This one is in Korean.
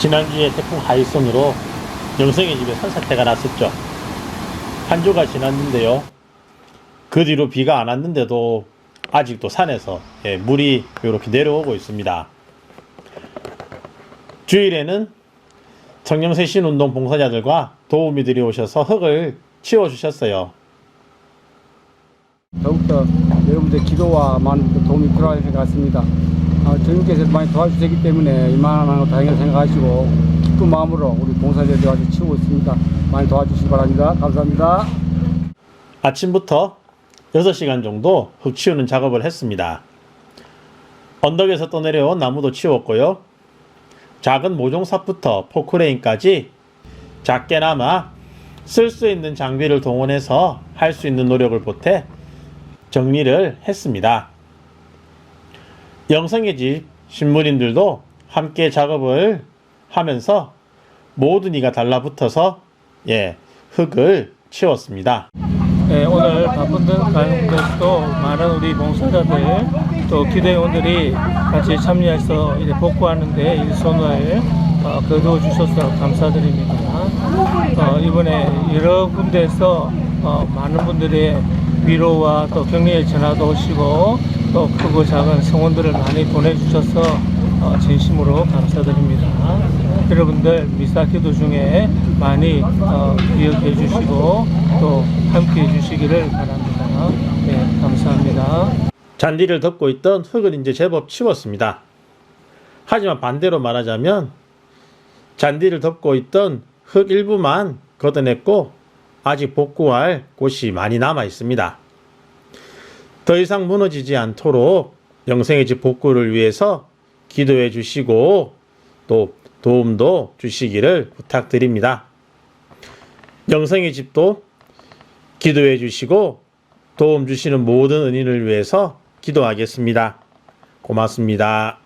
지난주에 태풍 하이선으로 영성의 집에 산사태가 났었죠. 한 주가 지났는데요. 그 뒤로 비가 안 왔는데도 아직도 산에서 예, 물이 이렇게 내려오고 있습니다. 주일에는 청령새 신운동 봉사자들과 도우미들이 오셔서 흙을 치워주셨어요. 더욱더 여러분들 기도와 많은 도움이 필요할 것 같습니다. 아, 주님께서 많이 도와주셨기 때문에 이만한 거 다행히 생각하시고 기쁜 마음으로 우리 봉사자들이 와서 치우고 있습니다. 많이 도와주시기 바랍니다. 감사합니다. 아침부터 6시간 정도 흙 치우는 작업을 했습니다. 언덕에서 떠내려온 나무도 치웠고요. 작은 모종삽부터 포크레인까지 작게나마 쓸 수 있는 장비를 동원해서 할 수 있는 노력을 보태 정리를 했습니다. 영성의 집 신문인들도 함께 작업을 하면서 모든 이가 달라붙어서 예, 흙을 치웠습니다. 네, 오늘 바쁜 가운데서도 많은 우리 봉사자들 또 기대원들이 같이 참여해서 이제 복구하는데 일손을 어, 거두어 주셔서 감사드립니다. 어, 이번에 여러 군데에서 어, 많은 분들의 위로와 또 격려의 전화도 오시고 또 크고 작은 성원들을 많이 보내주셔서 어, 진심으로 감사드립니다. 여러분들 미사 기도 중에 많이 어, 기억해 주시고 또 함께 해 주시기를 바랍니다. 네, 감사합니다. 잔디를 덮고 있던 흙을 이제 제법 치웠습니다. 하지만 반대로 말하자면 잔디를 덮고 있던 흙 일부만 걷어냈고 아직 복구할 곳이 많이 남아 있습니다. 더 이상 무너지지 않도록 영생의 집 복구를 위해서 기도해 주시고 또 도움도 주시기를 부탁드립니다. 영생의 집도 기도해 주시고 도움 주시는 모든 은인을 위해서 기도하겠습니다. 고맙습니다.